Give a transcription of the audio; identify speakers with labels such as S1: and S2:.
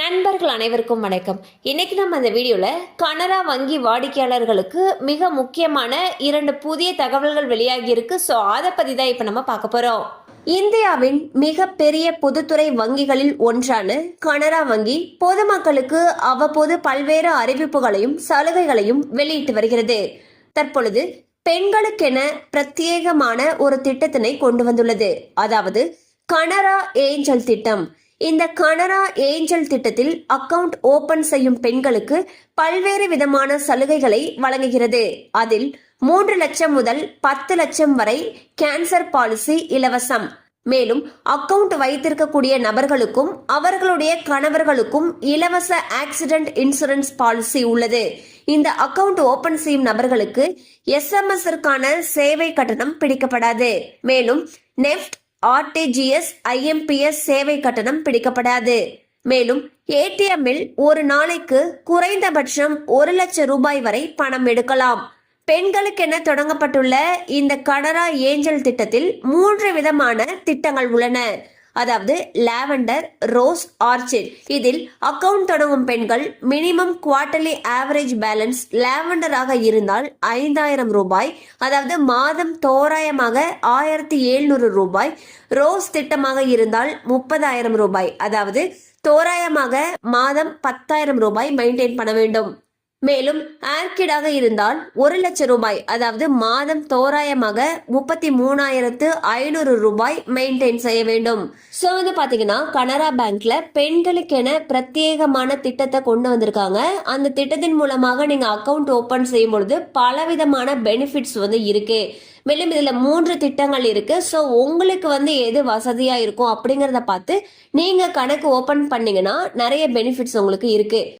S1: நண்பர்கள் அனைவருக்கும் வணக்கம். இன்னைக்கு நம்ம இந்த வீடியோவில் கனரா வங்கி வாடிக்கையாளர்களுக்கு மிக முக்கியமான இரண்டு புதிய தகவல்கள் வெளியாகியிருக்கு ஸோ அதை பற்றி தான் இப்போ நம்ம பார்க்க போகிறோம் இந்தியாவின் மிகப்பெரிய பொதுத்துறை வங்கிகளில் ஒன்றான கனரா வங்கி பொதுமக்களுக்கு அவ்வப்போது பல்வேறு அறிவிப்புகளையும் சலுகைகளையும் வெளியிட்டு வருகிறது. தற்பொழுது பெண்களுக்கென பிரத்யேகமான ஒரு திட்டத்தினை கொண்டு வந்துள்ளது. அதாவது கனரா ஏஞ்சல் திட்டம். இந்த கனரா ஏஞ்சல் திட்டத்தில் அக்கவுண்ட் ஓபன் செய்யும் பெண்களுக்கு பல்வேறு விதமான சலுகைகளை வழங்குகிறது. அதில் மூன்று லட்சம் முதல் பத்து லட்சம் வரை கேன்சர் பாலிசி இலவசம். மேலும் அக்கவுண்ட் வைத்திருக்கக்கூடிய நபர்களுக்கும் அவர்களுடைய கணவர்களுக்கும் இலவச ஆக்சிடென்ட் இன்சூரன்ஸ் பாலிசி உள்ளது. இந்த அக்கவுண்ட் ஓபன் செய்யும் நபர்களுக்கு எஸ்எம்எஸ்ற்கான சேவை கட்டணம் பிடிக்கப்படாது. மேலும் நெஃப்ட் ஆர்டிஜிஎஸ் ஐஎம்பிஎஸ் சேவை கட்டணம் பிடிக்கப்படாது. மேலும் ஏடிஎம்மில் ஒரு நாளைக்கு குறைந்தபட்சம் ஒரு லட்சம் ரூபாய் வரை பணம் எடுக்கலாம். பெண்களுக்கென தொடங்கப்பட்டுள்ள இந்த கனரா ஏஞ்சல் திட்டத்தில் மூன்று விதமான திட்டங்கள் உள்ளன. அதாவது லாவெண்டர் ரோஸ் ஆர்ச்சிட். இதில் அக்கவுண்ட் தொடங்கும் பெண்கள் மினிமம் குவார்டர்லி ஆவரேஜ் பேலன்ஸ் லாவெண்டராக இருந்தால் ஐந்தாயிரம் ரூபாய் அதாவது மாதம் தோராயமாக ஆயிரத்தி எழுநூறு ரூபாய் ரோஸ் திட்டமாக இருந்தால் முப்பதாயிரம் ரூபாய் அதாவது தோராயமாக மாதம் பத்தாயிரம் ரூபாய் மெயின்டைன் பண்ண வேண்டும். மேலும் ஆர்கிடாக இருந்தால் ஒரு லட்சம் ரூபாய் அதாவது மாதம் தோராயமாக முப்பத்தி மூணாயிரத்து ஐநூறு ரூபாய் மெயின்டைன் செய்ய வேண்டும். ஸோ வந்து பாத்தீங்கன்னா கனரா பேங்க்ல பெண்களுக்கென பிரத்யேகமான திட்டத்தை கொண்டு வந்திருக்காங்க. அந்த திட்டத்தின் மூலமாக நீங்க அக்கவுண்ட் ஓபன் செய்யும் பொழுது பலவிதமான பெனிஃபிட்ஸ் வந்து இருக்கு. மேலும் இதுல மூன்று திட்டங்கள் இருக்கு. ஸோ உங்களுக்கு வந்து எது வசதியா இருக்கும் அப்படிங்கறத பார்த்து நீங்க கணக்கு ஓபன் பண்ணீங்கன்னா நிறைய பெனிஃபிட்ஸ் உங்களுக்கு இருக்கு.